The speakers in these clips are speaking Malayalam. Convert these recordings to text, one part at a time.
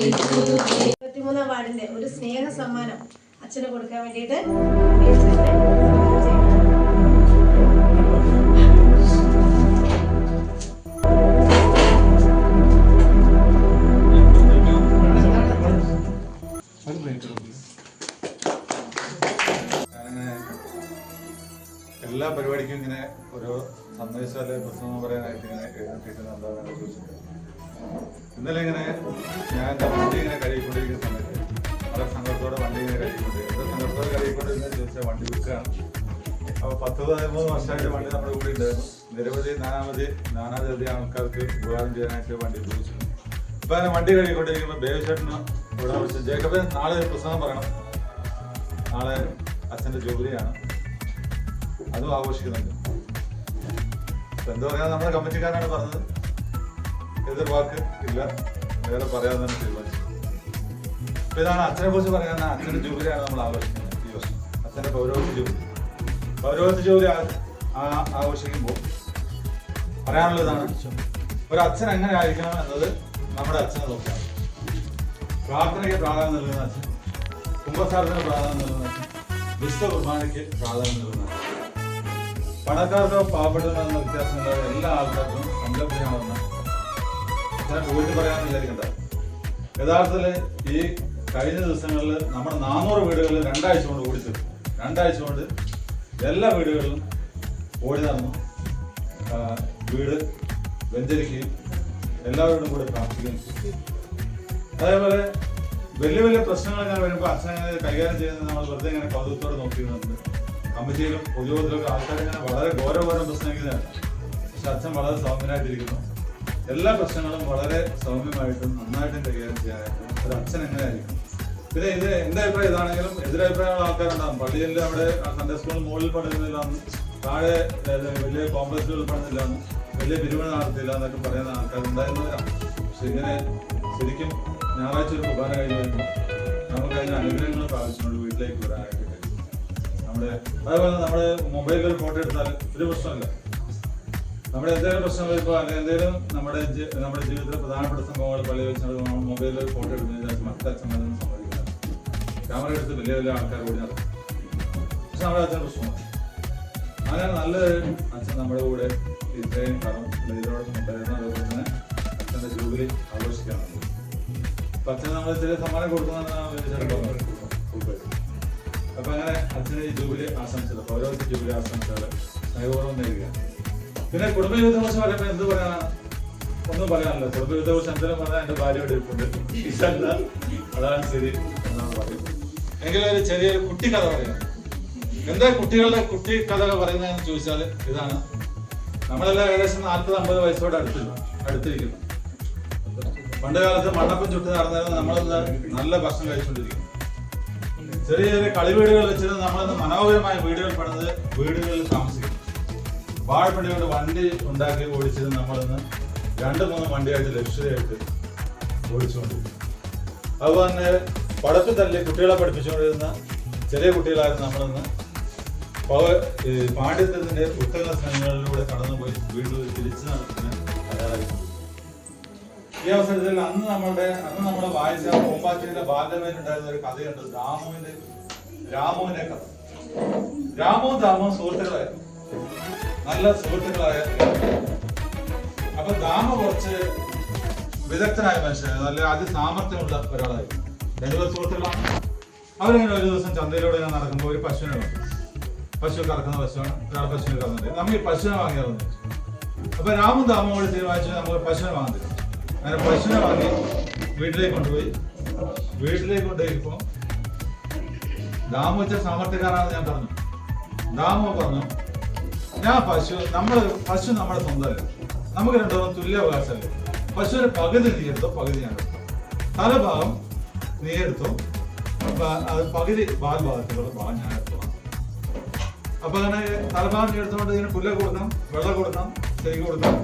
ഇരുപത്തിമൂന്നാം വാർഡിന്റെ ഒരു സ്നേഹ സമ്മാനം അച്ഛന് കൊടുക്കാൻ വേണ്ടിയിട്ട് എല്ലാ പരിപാടിക്കും ഇങ്ങനെ ഓരോ സന്ദേശം അല്ലെങ്കിൽ പ്രസംഗം പറയാനായിട്ട് ഇങ്ങനെ എഴുതിയിട്ടുണ്ട് എന്താണെന്ന് ചോദിച്ചിട്ട് ഇന്നലെ ഇങ്ങനെ ഞാൻ എന്റെ വണ്ടി ഇങ്ങനെ കഴുകിക്കൊണ്ടിരിക്കുന്ന സമയത്ത് വളരെ സങ്കടത്തോടെ വണ്ടി ഇങ്ങനെ കഴുകിക്കൊണ്ടിരിക്കുന്നത് സങ്കടത്തോടെ കഴുകിക്കൊണ്ടിരുന്നത് ചോദിച്ചാൽ വണ്ടി വിൽക്കുകയാണ്. അപ്പോൾ പത്ത് പതിമൂന്ന് വർഷമായിട്ട് വണ്ടി നമ്മുടെ കൂടെ ഉണ്ടായിരുന്നു. നിരവധി നാനാമതി നാനാജാതി ആൾക്കാർക്ക് ഉപകാരം ചെയ്യാനായിട്ട് വണ്ടി ഉപയോഗിച്ചിട്ടുണ്ട് ഇപ്പം അങ്ങനെ വണ്ടി കഴുകിക്കൊണ്ടിരിക്കുമ്പോൾ ബേബിഷേട്ടന് ഇവിടെ വിളിച്ച് ജേക്കബ് നാളെ ഒരു പ്രസംഗം പറയണം. നാളെ അച്ഛന്റെ ജോലിയാണ്. അതും ആഘോഷിക്കുന്നുണ്ട്. എന്താ പറയാ നമ്മുടെ കമ്മിറ്റിക്കാരാണ് പറഞ്ഞത്? എതിർ വാക്ക് ഇല്ല. വേറെ പറയാതെ തന്നെ തീരുമാനിച്ചു അപ്പൊ ഇതാണ് അച്ഛനെ കുറിച്ച് പറയാൻ അച്ഛന്റെ ജോലിയാണ് നമ്മൾ ആഘോഷിക്കുന്നത് ഈ വർഷം. അച്ഛന്റെ പൗരോഹിത്യ ജോലി. പൗരോഹിത്യ ആ- ആഘോഷിക്കുമ്പോൾ പറയാനുള്ളതാണ് ഒരു അച്ഛൻ എങ്ങനെ ആയിരിക്കണം എന്നത് നമ്മുടെ അച്ഛനെ നോക്കാം. പ്രാർത്ഥനയ്ക്ക് പ്രാധാന്യം നൽകുന്ന അച്ഛൻ കുംഭസാരത്തിന് പ്രാധാന്യം നൽകുന്ന അച്ഛൻ വിശ്വ കുർബാനയ്ക്ക് പ്രാധാന്യം നൽകുന്ന അച്ഛൻ. പണക്കാർക്കോ പാവപ്പെട്ടവരെന്ന വ്യത്യാസമില്ലാതെ എല്ലാ ആൾക്കാർക്കും സംരംഭമാണെന്ന് അച്ഛനെ പോയിട്ട് പറയാമെന്ന് വിചാരിക്കണ്ട. യഥാർത്ഥത്തിൽ ഈ കഴിഞ്ഞ ദിവസങ്ങളിൽ നമ്മുടെ നാനൂറ് വീടുകളിൽ രണ്ടാഴ്ച കൊണ്ട് ഓടിച്ചു രണ്ടാഴ്ച കൊണ്ട് എല്ലാ വീടുകളിലും ഓടി നടന്നു. വീട് വെഞ്ചരിക്കുകയും എല്ലാവരോടും കൂടെ പ്രാർത്ഥിക്കുകയും. അതേപോലെ വലിയ വലിയ പ്രശ്നങ്ങൾ ഇങ്ങനെ വരുമ്പോൾ അച്ഛൻ കൈകാര്യം ചെയ്യുന്നത് നമ്മൾ വെറുതെ ഇങ്ങനെ കൗതുകത്തോടെ നോക്കിയിരുന്നുണ്ട്. കമ്മിറ്റിയിലും പൊതുയോഗത്തിലൊക്കെ ആൾക്കാർ ഇങ്ങനെ വളരെ ഘോരഘോരം പ്രശ്നങ്ങളാണ് പക്ഷെ അച്ഛൻ വളരെ സൗമ്യനായിട്ടിരിക്കുന്നു. എല്ലാ പ്രശ്നങ്ങളും വളരെ സൗമ്യമായിട്ടും നന്നായിട്ടും കൈകാര്യം ചെയ്യാനായിട്ടും ഒരു അച്ഛൻ എങ്ങനെയായിരിക്കും? പിന്നെ ഇത് എന്റെ അഭിപ്രായം ഇതാണെങ്കിലും എതിരഭിപ്രായമുള്ള ആൾക്കാരുണ്ടാകും പള്ളിയിൽ അവിടെ സൺഡേ സ്കൂളിൽ മുകളിൽ പഠിക്കുന്നില്ലാന്ന് താഴെ വലിയ കോംപ്ലക്സുകളിൽ പഠിക്കുന്നില്ലാന്ന് വലിയ പിരിവ് നടത്തില്ല എന്നൊക്കെ പറയുന്ന ആൾക്കാരുണ്ടായിരുന്നവരാണ് പക്ഷെ ഇങ്ങനെ ശരിക്കും ഞായറാഴ്ച ഒരു കുർബാന കഴിഞ്ഞു നമുക്ക് അതിന് അനുഗ്രഹങ്ങൾ പ്രാപിച്ചുകൊണ്ട് വീട്ടിലേക്ക് വരാനായിട്ട് നമ്മുടെ അതേപോലെ നമ്മുടെ മൊബൈലിൽ ഫോട്ടോ എടുത്താൽ ഒരു പ്രശ്നമില്ല. നമ്മുടെ എന്തെങ്കിലും പ്രശ്നം വരുമ്പോൾ അല്ലെങ്കിൽ എന്തെങ്കിലും നമ്മുടെ നമ്മുടെ ജീവിതത്തിലെ പ്രധാനപ്പെട്ട സംഭവങ്ങൾ പള്ളി വെച്ച് മൊബൈലിൽ ഫോട്ടോ എടുക്കുന്നതിന് മറ്റു അച്ഛന്മാരൊന്നും സമ്മതിക്കില്ല ക്യാമറ എടുത്ത് വലിയ വലിയ ആൾക്കാർ കൂടി നടക്കും. പക്ഷെ നമ്മുടെ അച്ഛൻ പ്രശ്നമാണ്. അങ്ങനെ നല്ലൊരു അച്ഛൻ നമ്മുടെ കൂടെ ഇത്രയും കാണും ഇതിനോടൊപ്പം ഉണ്ടായിരുന്ന അതുപോലെ തന്നെ അച്ഛന്റെ ജൂബിലി ആഘോഷിക്കാറുണ്ട് അപ്പം അച്ഛൻ നമ്മൾ ചെറിയ സമ്മാനം കൊടുക്കുന്ന അപ്പൊ അങ്ങനെ അച്ഛനെ ഈ ജൂബിലി ആശംസിച്ചത്. ഓരോ ജൂബിലി ആശംസിച്ചാൽ സ്നേഹപൂർവം നേരുകയാണ്. പിന്നെ കുടുംബ ജീവിതത്തെ കുറിച്ച് പറയുമ്പോൾ എന്ത് പറയാനാണ് ഒന്നും പറയാനില്ല. കുടുംബ ജീവിതത്തെ കുറിച്ച് എന്തെങ്കിലും പറഞ്ഞാൽ എന്റെ ഭാര്യ ഇരിപ്പുണ്ട്. ഇതല്ല. അതാണ് ശരി എന്നാണ് പറയുന്നത്. എങ്കിലും ചെറിയൊരു കുട്ടി കഥ പറയാം. എന്താ കുട്ടികളുടെ കുട്ടി കഥകൾ പറയുന്നതെന്ന് ചോദിച്ചാൽ ഇതാണ്. നമ്മളെല്ലാം ഏകദേശം നാൽപ്പത് അമ്പത് വയസ്സോട് അടുത്തില്ല അടുത്തിരിക്കുന്നു. പണ്ട് കാലത്ത് മണ്ണപ്പം ചുട്ട് നടന്നിരുന്ന നമ്മളെന്താ നല്ല ഭക്ഷണം കഴിച്ചുകൊണ്ടിരിക്കുന്നു. ചെറിയ ചെറിയ കളി കളിവീടുകൾ വെച്ചിരുന്ന നമ്മളെന്ന് മനോഹരമായ വീടുകൾ പണിത് വീടുകളിൽ താമസിക്കും വാഴപ്പണ്ടി കൊണ്ട് വണ്ടി ഉണ്ടാക്കി ഓടിച്ചത് നമ്മളിന്ന് രണ്ട് മൂന്ന് വണ്ടിയായിട്ട് ലക്ഷറിയായിട്ട് ഓടിച്ചുകൊണ്ടിരിക്കും അതുപോലെ തന്നെ പടത്തിൽ തല്ലി കുട്ടികളെ പഠിപ്പിച്ചുകൊണ്ടിരുന്ന ചെറിയ കുട്ടികളായിരുന്നു നമ്മളിന്ന്. പാണ്ഡിത്യത്തിന്റെ ഉത്തര ശ്രമങ്ങളിലൂടെ കടന്നുപോയി. വീണ്ടും തിരിച്ചു നടത്തുന്ന തയ്യാറായിക്കൊണ്ടിരിക്കും ഈ അവസരത്തിൽ അന്ന് നമ്മളുടെ അന്ന് നമ്മൾ വായിച്ച പൂമ്പാറ്റിയുടെ ബാല്യമേലുണ്ടായിരുന്ന ഒരു കഥയുണ്ട്. രാമുവിന്റെ രാമുവിന്റെ കഥ. രാമോ ദാമുവും സുഹൃത്തുക്കളായിരുന്നു. നല്ല സുഹൃത്തുക്കളായ അപ്പൊ ദാമ കുറച്ച് വിദഗ്ധനായ മനുഷ്യനായിരുന്നു നല്ല അതി സാമർത്ഥ്യമുള്ള ഒരാളായിരുന്നു രണ്ടുപേർ സുഹൃത്തുക്കളാണ്. അവരിങ്ങനെ ഒരു ദിവസം ചന്തയിലൂടെ ഞാൻ നടക്കുമ്പോൾ ഒരു പശുവിനെ കണ്ടു. പശു കറക്കുന്ന പശുവാണ് ഒരാൾ പശുവിനെ കറന്നുണ്ട് നമ്മൾ ഈ പശുവിനെ വാങ്ങിയായിരുന്നു അപ്പൊ രാമും ദാമും കൂടി തീരുമാനിച്ചു നമുക്ക് പശുവിനെ വാങ്ങാൻ തരും അങ്ങനെ പശുവിനെ വാങ്ങി വീട്ടിലേക്ക് കൊണ്ടുപോയി. വീട്ടിലേക്ക് കൊണ്ടുപോയപ്പോ ദാമു വെച്ച സാമർത്ഥ്യക്കാരാണെന്ന് ഞാൻ പറഞ്ഞു. ദാമു പറഞ്ഞു ഞാൻ പശു നമ്മൾ പശു നമ്മുടെ സ്വന്തമല്ല നമുക്ക് രണ്ടുപേരും തുല്യ അവകാശമല്ലേ പശുവിന് പകുതി നീ എടുത്തോ പകുതി ഞാൻ എടുത്തോ. തലഭാഗം നീ എടുത്തോ. അത് പകുതി ബാൽ ഭാഗത്തിലുള്ള ഭാഗം ഞാൻ എടുത്തോളാം അപ്പൊ അങ്ങനെ തലഭാഗം നീ എടുത്തുകൊണ്ട് ഇതിന് പുല്ല കൊടുക്കണം വെള്ളം കൊടുക്കണം ശരിക്കും കൊടുക്കണം.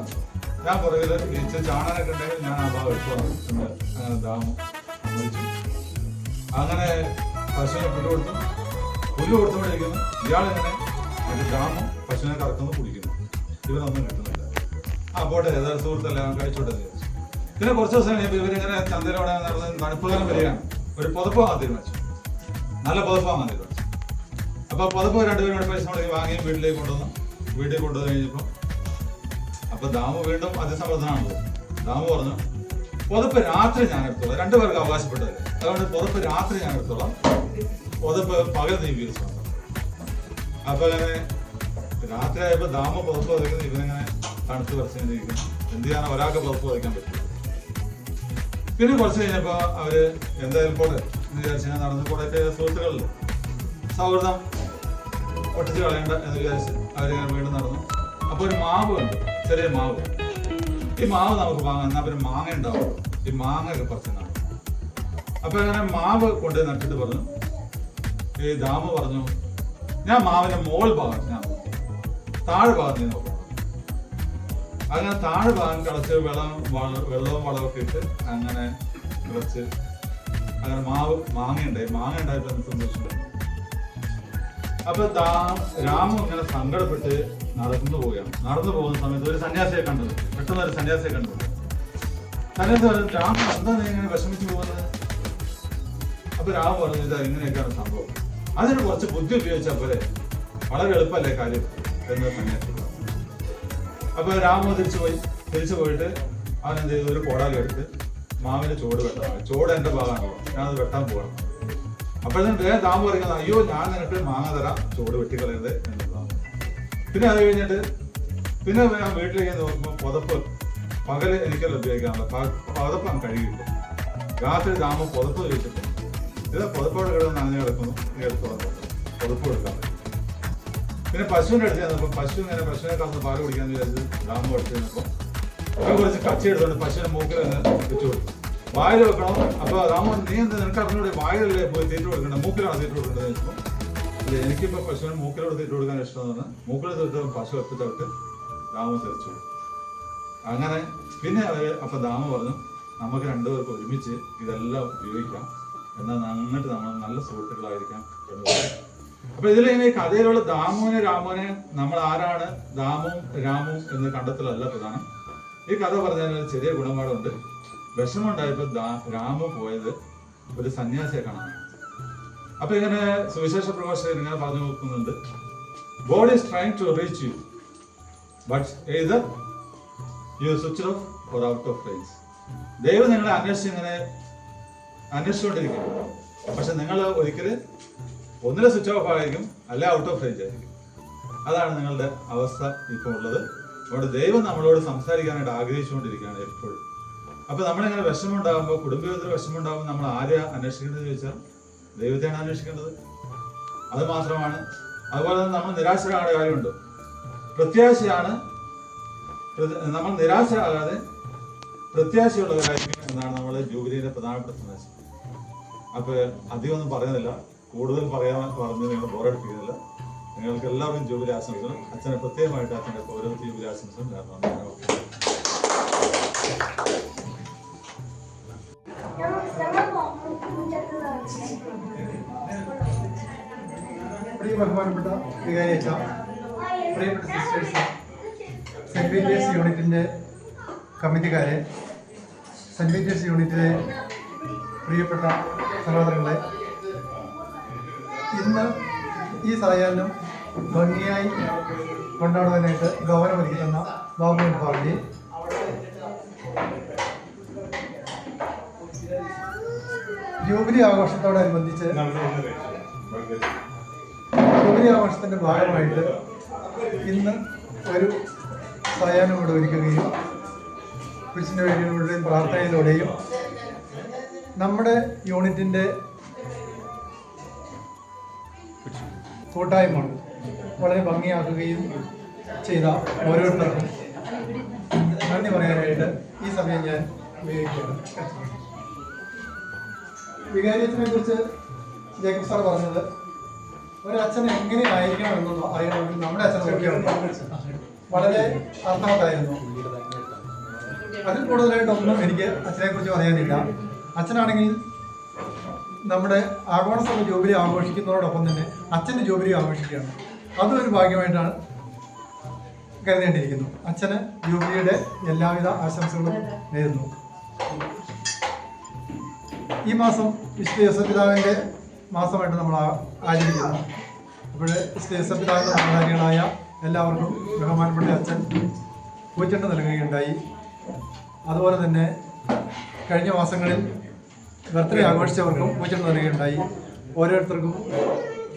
ഞാൻ പുറകിൽ ഇച്ച ചാണനൊക്കെ ഉണ്ടെങ്കിൽ ഞാൻ ആ ഭാഗം എടുത്തോളാം ദാമു അങ്ങനെ പശുവിനെ പുല്ല് കൊടുത്തു. പുല്ല് കൊടുത്തുകൊണ്ടിരിക്കുന്നു. ഇയാളിങ്ങനെ ഒരു ഗ്രാമം പശുവിനെ കറക്കുന്നു കുടിക്കുന്നു. ഇവരൊന്നും കിട്ടുന്നില്ല. ആ പോട്ടെ ഏതായാലും സുഹൃത്തല്ല കഴിച്ചോട്ടെ പിന്നെ കുറച്ച് ദിവസം കഴിഞ്ഞപ്പോൾ ഇവരിങ്ങനെ ചന്തയിലൂടെ നടന്ന് തണുപ്പുകാരം വരികയാണ്. ഒരു പുതപ്പ് വാങ്ങാൻ തീരുമാനിച്ചു. നല്ല പുതപ്പ് വാങ്ങാൻ തീരുമാനിച്ചു. അപ്പൊ പുതപ്പ് രണ്ടുപേരും പൈസ മുടക്കി വാങ്ങി വീട്ടിലേക്ക് കൊണ്ടുവന്നു. വീട്ടിൽ കൊണ്ടുവന്ന് കഴിഞ്ഞപ്പോൾ അപ്പോൾ ദാമു വീണ്ടും അതിസമ്മർദ്ദനാണ് ദാമു പറഞ്ഞു പുതപ്പ് രാത്രി ഞാൻ എടുത്തോളാം. രണ്ടുപേർക്ക് അവകാശപ്പെട്ടത് അതുകൊണ്ട് പുതപ്പ് രാത്രി ഞാൻ എടുത്തോളാം. പുതപ്പ് പകൽ നീ ഉപയോഗിച്ചു അപ്പൊ അങ്ങനെ രാത്രി ദാമ പുറത്ത് വയ്ക്കുന്ന ഇവനിങ്ങനെ തണുത്ത് പറിച്ചിരിക്കും എന്ത് ചെയ്യാൻ ഒരാൾക്ക് പുറത്ത് വധിക്കാൻ പറ്റും. പിന്നെ കുറച്ച് കഴിഞ്ഞപ്പോ അവർ എന്തായാലും പോട്ടെ എന്ന് വിചാരിച്ച് ഞാൻ നടന്ന് കൂടെ സുഹൃത്തുക്കളിൽ സൗഹൃദം ഒട്ടിച്ച് കളയണ്ട എന്ന് വിചാരിച്ച് അവരിങ്ങനെ വീണ്ടും നടന്നു. അപ്പൊ ഒരു മാവ് ഉണ്ട് ചെറിയ മാവ്. ഈ മാവ് നമുക്ക് വാങ്ങാം. എന്നാ പിന്നെ മാങ്ങ ഉണ്ടാവും. ഈ മാങ്ങ ഒക്കെ പറിച്ചെന്നാണ് അപ്പൊ അങ്ങനെ മാവ് കൊണ്ടുപോയി നട്ടിട്ട് പറഞ്ഞു. ഈ ദാമ പറഞ്ഞു ഞാൻ മാവിന്റെ മോൾ ഭാഗത്ത് ഞാൻ നോക്കി. താഴെ ഭാഗത്ത് ഞാൻ നോക്കണം അങ്ങനെ താഴെ ഭാഗം കളച്ച് വെള്ളം വള- വെള്ളവും വളമൊക്കെ ഇട്ട് അങ്ങനെ കിളച്ച് അങ്ങനെ മാവ് മാങ്ങ ഉണ്ടായി. മാങ്ങ ഉണ്ടായിട്ട് എനിക്ക് സന്തോഷം അപ്പൊ രാമു ഇങ്ങനെ സങ്കടപ്പെട്ട് നടന്നു പോവുകയാണ്. നടന്നു പോകുന്ന സമയത്ത് ഒരു സന്യാസിയെ കണ്ടത്. പെട്ടെന്ന് ഒരു സന്യാസിയെ കണ്ടു. സന്യാസി പറഞ്ഞു രാമു എന്താ നീ ഇങ്ങനെ വിഷമിച്ചു പോകുന്നത്? അപ്പൊ രാമു പറഞ്ഞു ഇതാ ഇങ്ങനെയൊക്കെയാണ് സംഭവം. അതിന് കുറച്ച് ബുദ്ധി ഉപയോഗിച്ചാൽ പോലെ വളരെ എളുപ്പമല്ലേ കാര്യം? എന്ന് സന്യാസി പറഞ്ഞു. അപ്പൊ രാമു തിരിച്ചു പോയി. തിരിച്ചു പോയിട്ട് അവൻ എന്ത് ചെയ്തു? ഒരു കോടാലി എടുത്ത് മാവിന് ചോട് വെട്ടാൻ ചോട് എന്റെ ഭാഗമാണല്ലോ ഞാനത് വെട്ടാൻ പോകണം അപ്പോഴത്തേക്കും വേഗം താമ്പ് പറയുന്നത് അയ്യോ ഞാൻ നിനക്ക് മാങ്ങ തരാം. ചോട് വെട്ടിക്കളയരുത് എന്നുള്ളതാണ്. പിന്നെ അത് കഴിഞ്ഞിട്ട് പിന്നെ ഞാൻ വീട്ടിലേക്ക് നോക്കുമ്പോൾ പുതപ്പ് പകൽ എനിക്കല്ല ഉപയോഗിക്കാനുള്ള പുതപ്പ് ഞാൻ കഴിയില്ല രാത്രി താമ്പ് പുതപ്പ് ചോദിച്ചിട്ടുണ്ട് ഇത് പുതപ്പോടെ കിടന്ന് നനഞ്ഞു കിടക്കുന്നു എടുത്ത് വന്നു പുതപ്പ് പിന്നെ പശുവിന്റെ അടുത്ത് ചെന്നപ്പോൾ പശു ഇങ്ങനെ പശുവിനെ കടന്ന് പാൽ കുടിക്കാന്ന് വിചാരിച്ച് ഡാമ്പ് കൊടുത്ത് ചെന്നപ്പോൾ കുറച്ച് കച്ചി എടുത്തോണ്ട് പശുവിനെ മൂക്കിൽ അങ്ങ് വെച്ചു കൊടുത്തു. വായിൽ വെക്കണം. അപ്പൊ രാമൻ നീ എന്താ നിനക്ക് അറിഞ്ഞൂടെ വായിലല്ലേ പോയി തീറ്റ കൊടുക്കണ്ട മൂക്കിലാണ് തീറ്റ കൊടുക്കേണ്ടത് ചോദിച്ചപ്പോൾ ഇല്ല എനിക്കിപ്പോ പശുവിന് മൂക്കിലോട് തീറ്റ കൊടുക്കാൻ ഇഷ്ടമെന്ന് മൂക്കിൽ തീർത്ത് പശു ഒറ്റത്തോട്ട് രാമൻ തെറിച്ചു അങ്ങനെ പിന്നെ അവർ അപ്പൊ ദാമ പറഞ്ഞു നമുക്ക് രണ്ടുപേർക്ക് ഒരുമിച്ച് ഇതെല്ലാം ഉപയോഗിക്കാം. എന്നാൽ അങ്ങോട്ട് നമ്മൾ നല്ല സുഹൃത്തുക്കളായിരിക്കാം എന്ന് പറയാം. അപ്പൊ ഇതിൽ ഈ കഥയിലുള്ള ദാമുവിനെ രാമുവിനെ നമ്മൾ ആരാണ്? ദാമും രാമും എന്ന് കണ്ടെത്തലല്ല പ്രധാനം. ഈ കഥ പറഞ്ഞാൽ ഒരു ചെറിയ ഗുണപാഠമുണ്ട് വിഷമമുണ്ടായപ്പോൾ രാമു പോയത് ഒരു സന്യാസിയെ കാണാൻ. അപ്പൊ ഇങ്ങനെ സുവിശേഷ പ്രഭാഷകർ ഇങ്ങനെ പറഞ്ഞു നോക്കുന്നുണ്ട്. God is trying to reach you but if you switch off or out of range ദൈവം നിങ്ങളെ അന്വേഷിച്ച് ഇങ്ങനെ അന്വേഷിച്ചുകൊണ്ടിരിക്കുന്നു പക്ഷെ നിങ്ങൾ ഒരിക്കലും ഒന്നിലെ സ്വിച്ച് ഓഫ് ആയിരിക്കും അല്ല ഔട്ട് ഓഫ് റേഞ്ച് ആയിരിക്കും. അതാണ് നിങ്ങളുടെ അവസ്ഥ ഇപ്പോൾ ഉള്ളത്. അതുകൊണ്ട് ദൈവം നമ്മളോട് സംസാരിക്കാനായിട്ട് ആഗ്രഹിച്ചുകൊണ്ടിരിക്കുകയാണ് എപ്പോഴും. അപ്പൊ നമ്മളിങ്ങനെ വിഷമമുണ്ടാകുമ്പോൾ വിഷമം വിഷമമുണ്ടാകുമ്പോൾ നമ്മൾ ആരെയാ അന്വേഷിക്കേണ്ടത് ചോദിച്ചാൽ ദൈവത്തെയാണ് അന്വേഷിക്കേണ്ടത്. അത് മാത്രമാണ്. അതുപോലെ തന്നെ നമ്മൾ നിരാശരാകേണ്ട കാര്യമുണ്ട്. പ്രത്യാശയാണ് പ്രതി- നമ്മൾ നിരാശരാകാതെ പ്രത്യാശയുള്ളവരായിരിക്കണം എന്നാണ് നമ്മുടെ ജൂബിലിയുടെ പ്രധാനപ്പെട്ട സന്ദേശം. അപ്പൊ അധികം ഒന്നും പറയുന്നില്ല. കൂടുതൽ പറയാൻ പറഞ്ഞ് നിങ്ങൾ ബോറടിപ്പിക്കുന്നില്ല നിങ്ങൾക്ക് എല്ലാവരും ജൂബിലി ആശംസകളും അച്ഛനെ പ്രത്യേകമായിട്ട് അച്ഛന്റെ ഓരോ ജൂബിലി ആശംസകളും കാരണം ബഹുമാനപ്പെട്ട കമ്മിറ്റിക്കാരെ സെന്റ് പീറ്റേഴ്സ് യൂണിറ്റിലെ പ്രിയപ്പെട്ട സഹോദരങ്ങളെ ഇന്ന് ഈ സായാഹ്നം ഭംഗിയായി കൊണ്ടാടുവാനായിട്ട് ഗൗരവമൊരുക്കി തന്ന ബാബു ഭാവി ജൂബിലി ആഘോഷത്തോടനുബന്ധിച്ച് ജൂബിലി ആഘോഷത്തിന്റെ ഭാഗമായിട്ട് ഇന്ന് ഒരു സായാഹ്നം ഇവിടെ ഒരുക്കുകയും കുരിശിന്റെ വേദിയിലൂടെയും പ്രാർത്ഥനയിലൂടെയും നമ്മുടെ യൂണിറ്റിന്റെ കൂട്ടായ്മ വളരെ ഭംഗിയാക്കുകയും ചെയ്ത ഓരോരുത്തർക്കും നന്ദി പറയാനായിട്ട് ഈ സമയം ഞാൻ ഉപയോഗിക്കുകയാണ്. വികാരിയത്തിനെ കുറിച്ച് ജേക്കബ് സാർ പറഞ്ഞത് ഒരു അച്ഛൻ എങ്ങനെ ആയിരിക്കണം എന്നൊന്നും അറിയണമെങ്കിൽ നമ്മുടെ അച്ഛൻ നോക്കിയാണ് വളരെ അർത്ഥവത്തായിരുന്നു. അതിൽ കൂടുതലായിട്ടൊന്നും എനിക്ക് അച്ഛനെ കുറിച്ച് പറയാനില്ല. അച്ഛനാണെങ്കിൽ നമ്മുടെ ആഗോളസഭ ജോബിലി ആഘോഷിക്കുന്നതോടൊപ്പം തന്നെ അച്ഛന്റെ ജോബിലി ആഘോഷിക്കുകയാണ്. അതും ഒരു ഭാഗ്യമായിട്ടാണ് കരുതേണ്ടിയിരിക്കുന്നു. അച്ഛന് ജൂബിലിയുടെ എല്ലാവിധ ആശംസകളും നേരുന്നു. ഈ മാസം വിശുദ്ധ യോസപിതാവിന്റെ മാസമായിട്ട് നമ്മൾ ആചരിക്കുന്നു. അപ്പോൾ വിശുദ്ധ യോസപിതാവിന്റെ സഹകാരികളായ എല്ലാവർക്കും ബഹുമാനപ്പെട്ട അച്ഛൻ പൂച്ചെണ്ട് നൽകുകയുണ്ടായി. അതുപോലെ തന്നെ കഴിഞ്ഞ മാസങ്ങളിൽ ബർത്ത്ഡേ ആഘോഷിച്ചവർക്കും പൂച്ചെണ്ട് നൽകുകയുണ്ടായി ഓരോരുത്തർക്കും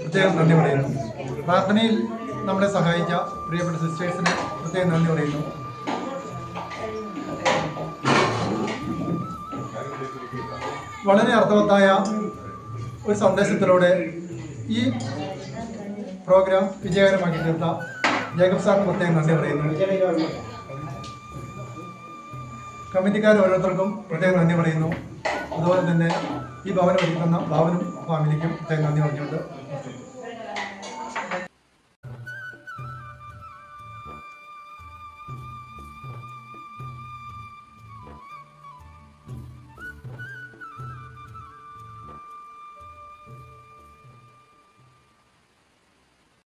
പ്രത്യേകം നന്ദി പറയുന്നു. പ്രാർത്ഥനയിൽ നമ്മളെ സഹായിച്ച പ്രിയപ്പെട്ട സിസ്റ്റേഴ്സിന് പ്രത്യേകം നന്ദി പറയുന്നു. വളരെ അർത്ഥവത്തായ ഒരു സന്ദേശത്തിലൂടെ ഈ പ്രോഗ്രാം വിജയകരമാക്കി തീർത്ത ജേക്കബ് സാറിന് പ്രത്യേകം നന്ദി പറയുന്നു. കമ്മിറ്റിക്കാർ ഓരോരുത്തർക്കും പ്രത്യേകം നന്ദി പറയുന്നു. അതുപോലെ തന്നെ ഈ ഭവനം ഒരുക്കുന്ന ഭവനും ഫാമിലിക്കും നന്ദി പറഞ്ഞുകൊണ്ട്